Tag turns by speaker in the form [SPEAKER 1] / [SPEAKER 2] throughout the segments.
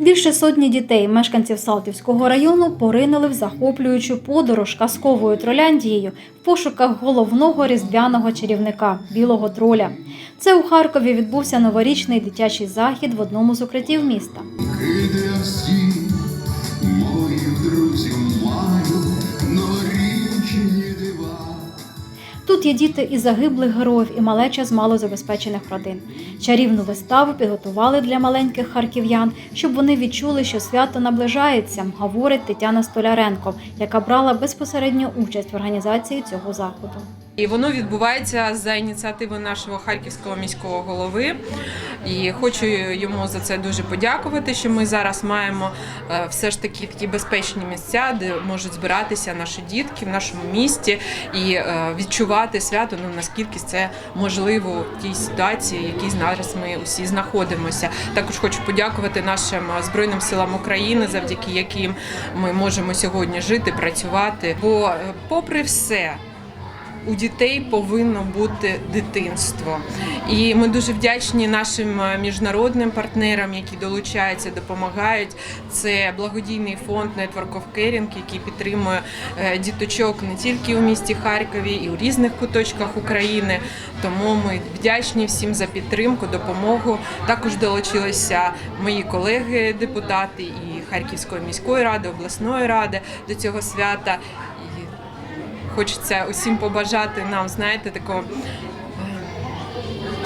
[SPEAKER 1] Більше сотні дітей, мешканців Салтівського району, поринули в захоплюючу подорож казковою Троляндією в пошуках головного різдвяного чарівника білого троля. Це у Харкові відбувся новорічний дитячий захід в одному з укриттів міста.
[SPEAKER 2] Моїх друзів маю новорічні дива.
[SPEAKER 1] Тут є діти і загиблих героїв, і малеча з малозабезпечених родин. Чарівну виставу підготували для маленьких харків'ян, щоб вони відчули, що свято наближається, говорить Тетяна Столяренко, яка брала безпосередню участь в організації цього заходу.
[SPEAKER 3] І воно відбувається за ініціативи нашого харківського міського голови. І хочу йому за це дуже подякувати, що ми зараз маємо е, все ж таки такі безпечні місця, де можуть збиратися наші дітки в нашому місті і е, відчувати свято. Ну наскільки це можливо в тій ситуації, в якій зараз ми усі знаходимося. Також хочу подякувати нашим збройним силам України, завдяки яким ми можемо сьогодні жити, працювати. Бо, е, попри все у дітей повинно бути дитинство. І ми дуже вдячні нашим е, міжнародним партнерам, які долучаються, допомагають. Це благодійний фонд Network of Caring, який підтримує е, діточок не тільки у місті Харкові, і у різних куточках України. Тому ми вдячні всім за підтримку, допомогу. Також долучилися мої колеги-депутати і Харківської міської ради, обласної ради до цього свята. Хочеться усім побажати нам, знаєте, такого е,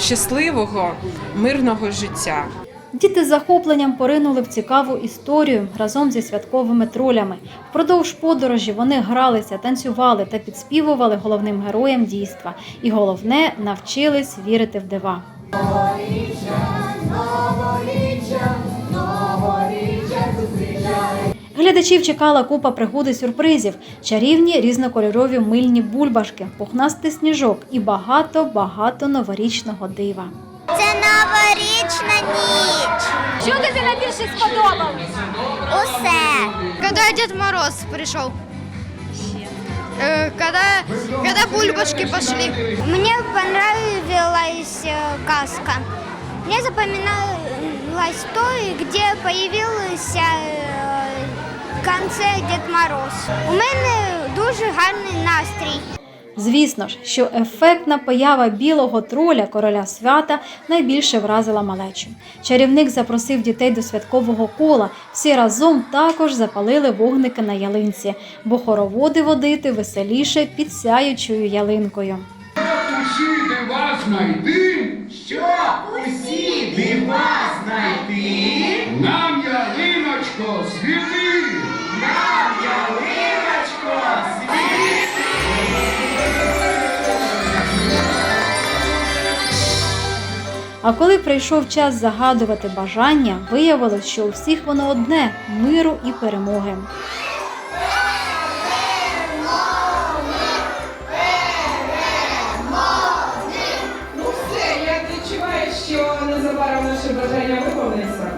[SPEAKER 3] щасливого, мирного життя.
[SPEAKER 1] Діти з захопленням поринули в цікаву історію разом зі святковими тролями. Впродовж подорожі вони гралися, танцювали та підспівували головним героям дійства. І головне навчились вірити в дива. Глядачів чекала купа пригод і сюрпризів, чарівні різнокольорові мильні бульбашки, пухнастий сніжок і багато-багато новорічного дива.
[SPEAKER 4] Це новорічна ніч.
[SPEAKER 5] Що тобі найбільше сподобалось?
[SPEAKER 4] Усе.
[SPEAKER 6] Когда Дед Мороз пришел. Э, Когда, когда бульбашки пошли.
[SPEAKER 4] Мне понравилась э, сказка. Мне запоминалось то, где появився е, конце Дед Мороз. У мене дуже гарний настрій.
[SPEAKER 1] Звісно ж, що ефектна поява білого троля короля свята найбільше вразила малечу. Чарівник запросив дітей до святкового кола. Всі разом також запалили вогники на ялинці, бо хороводи водити веселіше під сяючою ялинкою.
[SPEAKER 2] Усі дива знайти. Що усі дива знайти? Нам ялиночко світи.
[SPEAKER 1] А коли прийшов час загадувати бажання, виявилось, що у всіх воно одне миру і перемоги.
[SPEAKER 3] Все, я відчуваю, що незабаром наше бажання виконується.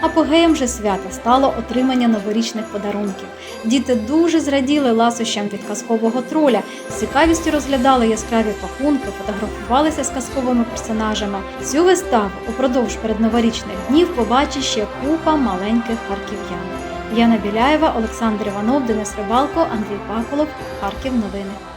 [SPEAKER 1] Апогеєм же свята стало отримання новорічних подарунків. Діти дуже зраділи ласощам від казкового троля, з цікавістю розглядали яскраві пакунки, фотографувалися з казковими персонажами. Цю виставу упродовж передноворічних днів побачить ще купа маленьких харків'ян. Яна Біляєва, Олександр Іванов, Денис Рибалко, Андрій Паколов, Харків. Новини.